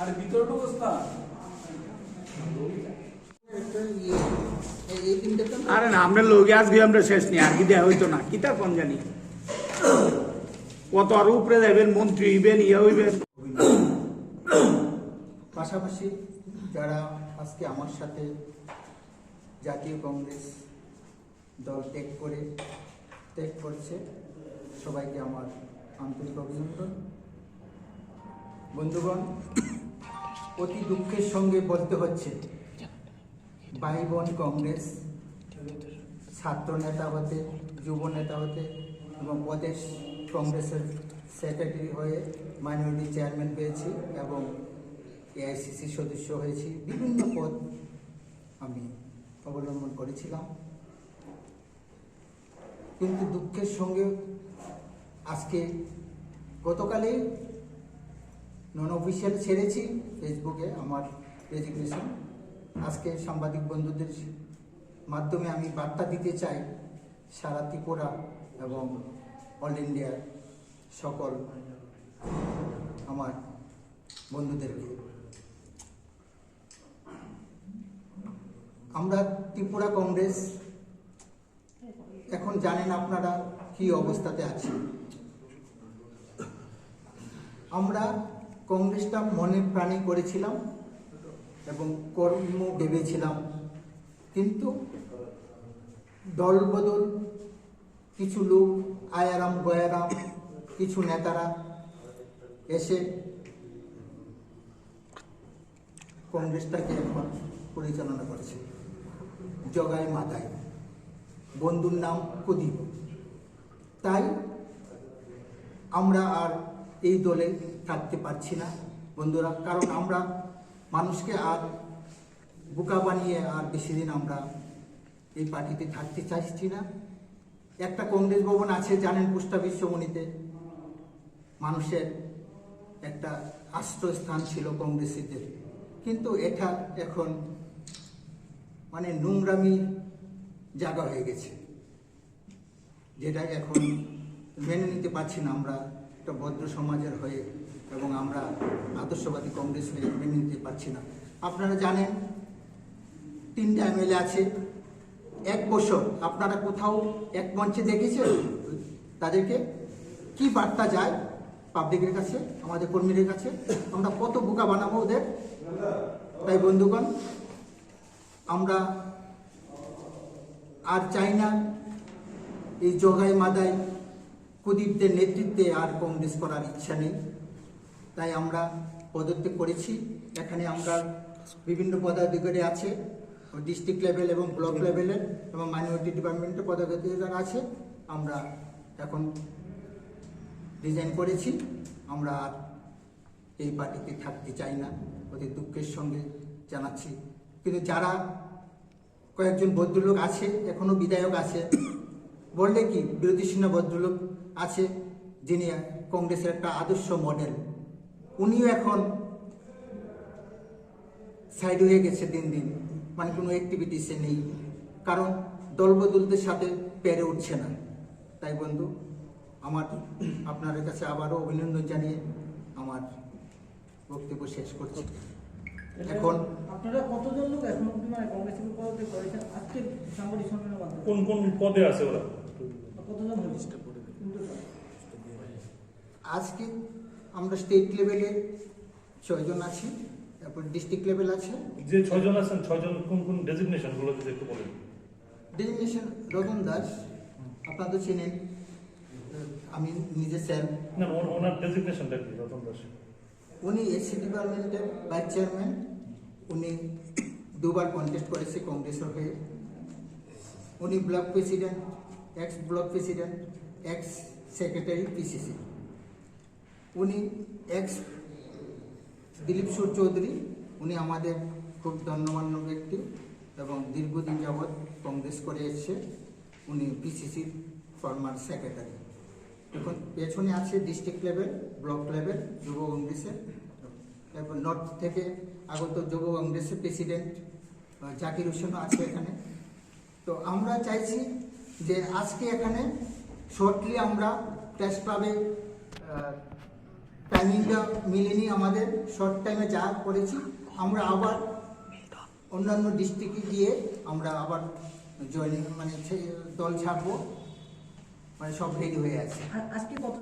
আর ভিতরটা আরে না আমরা লোক আজকে আমরা শেষ নেই আর কি দেওয়া হইতো না কি তার কম জানি। কত আর উপরে যাবেন মন্ত্রী হইবেন ইয়ে হইবেন। পাশাপাশি যারা আজকে আমার সাথে জাতীয় কংগ্রেস দল ত্যাগ করে, ত্যাগ করছে। সবাইকে আমার আন্তরিক অভিনন্দন। বন্ধুগণ, অতি দুঃখের সঙ্গে বলতে হচ্ছে ভাই বোন কংগ্রেস, ছাত্র নেতা হতে, যুব নেতা হতে এবং প্রদেশ কংগ্রেসের সেক্রেটারি হয়ে মাইনরিটি চেয়ারম্যান পেয়েছি এবং এআইসিসি সদস্য হয়েছি। বিভিন্ন পদ আমি অবলম্বন করেছিলাম। কিন্তু দুঃখের সঙ্গে আজকে গতকালে নন অফিসিয়াল ছেড়েছি ফেসবুকে আমার রেজিগনেশন আজকে সাংবাদিক বন্ধুদের মাধ্যমে আমি বার্তা দিতে চাই সারা ত্রিপুরা এবং অল ইন্ডিয়ার সকল আমার বন্ধুদেরকে। আমরা ত্রিপুরা কংগ্রেস, এখন জানেন আপনারা কি অবস্থাতে আছি। আমরা কংগ্রেসটা মনে প্রাণে করেছিলাম এবং কর্ম ভেবেছিলাম। কিন্তু দলবদল, কিছু লোক আয়ারাম গয়ারাম, কিছু নেতারা এসে কংগ্রেসটাকে এখন পরিচালনা করেছে। জগায় মাথায় বন্ধুর নাম প্রদীপ তাই আমরা আর এই দলে থাকতে পারছি না, বন্ধুরা। কারণ আমরা মানুষকে আর বোকা বানিয়ে আর বেশি দিন আমরা এই পার্টিতে থাকতে চাইছি না। একটা কংগ্রেস ভবন আছে, জানেন পুষ্টা বিশ্বমণিতে। মানুষের একটা আশ্রয়স্থান ছিল কংগ্রেসীদের। কিন্তু এটা এখন মানে নোংরামির জায়গা হয়ে গেছে। যেটা এখন মেনে নিতে পারছি না আমরা, একটা ভদ্র সমাজের হয়ে এবং আমরা আদর্শবাদী কংগ্রেস হয়ে মেনে নিতে পারছি না। আপনারা জানেন, তিনটা এমএলএ আছে, এক বছর। আপনারা কোথাও এক মঞ্চে দেখেছেন তাদেরকে? কি বার্তা যায় পাবলিকের কাছে, আমাদের কর্মীদের কাছে? আমরা কত বোকা বানাবো ওদের? তাই বন্ধুগণ আমরা আর চাই না। এই জগাই মাদাই কুদীপদের নেতৃত্বে আর কংগ্রেস করার ইচ্ছা নেই। তাই আমরা পদত্যাগ করেছি। এখানে আমরা বিভিন্ন পদাধিকারী আছে ডিস্ট্রিক্ট লেভেল এবং ব্লক লেভেলের এবং মাইনরিটি ডিপার্টমেন্টের পদাধিকারী আছে। আমরা এখন রিজাইন করেছি। আমরা আর এই পার্টিতে থাকতে চাই না। অতি দুঃখের সঙ্গে জানাচ্ছি কিন্তু যারা কয়েকজন ভদ্রলোক আছে, এখনও বিধায়ক আছে, বললে কি বিরোধী সিনা ভদ্রলোক আছে যিনি কংগ্রেসের একটা আদর্শ মডেল উনিও এখন সাইড হয়ে গেছে দিন দিন। মানে কোনো অ্যাক্টিভিটিসে নেই, কারণ দলবদলদের সাথে পেরে উঠছে না। তাই বন্ধু, আমার, আপনাদের কাছে আবারও অভিনন্দন জানিয়ে আমার বক্তব্য শেষ করছি। এখন আপনারা কতজন লোক এখন অব্দি মানে কংগ্রেস থেকে পদত্যাগ করেছেন? আজকে সাংবাদিক সম্মেলনের মাধ্যমে কোন কোন পদে আছে ওরা? কতজন হয়েছে? কিন্তু আজকে আমরা স্টেট লেভেলে ছয়জন আছি তারপর ডিস্ট্রিক্ট লেভেল আছে। যে ছয়জন আছেন ছয়জন কোন কোন ডেজিগনেশনগুলো যদি একটু বলেন। ডেজিগনেশন রতন দাস আপনারা তো চেনেন আমি নিজে স্যার না ওনার ডেজিগনেশনটা কি রতন দাস? উনি এসি ডিপার্টমেন্টের ভাইস চেয়ারম্যান। উনি দুবার কন্টেস্ট করেছে কংগ্রেসের হয়ে। উনি block president ex block president ex secretary PCC উনি এক্স দিলীপ সুর চৌধুরী, উনি আমাদের খুব ধন্যমান্য ব্যক্তি এবং দীর্ঘদিন যাবৎ কংগ্রেস করে এসছে। উনি পিসিসির ফর্মার সেক্রেটারি পেছনে আছে ডিস্ট্রিক্ট লেভেল ব্লক লেভেল যুব কংগ্রেসের। তারপর নর্থ থেকে আগত যুব কংগ্রেসের প্রেসিডেন্ট জাকির হোসেনও আছে এখানে। তো আমরা চাইছি যে আজকে এখানে শর্টলি আমরা প্রেস ক্লাবে টাইমিংটা মিলেনি আমাদের শর্ট টাইমে যা করেছি, আমরা আবার অন্যান্য ডিস্ট্রিক্টে গিয়ে আমরা আবার জয়েনিং মানে দল ছাড়বো। মানে সব রেডি হয়ে আছে আজকে কত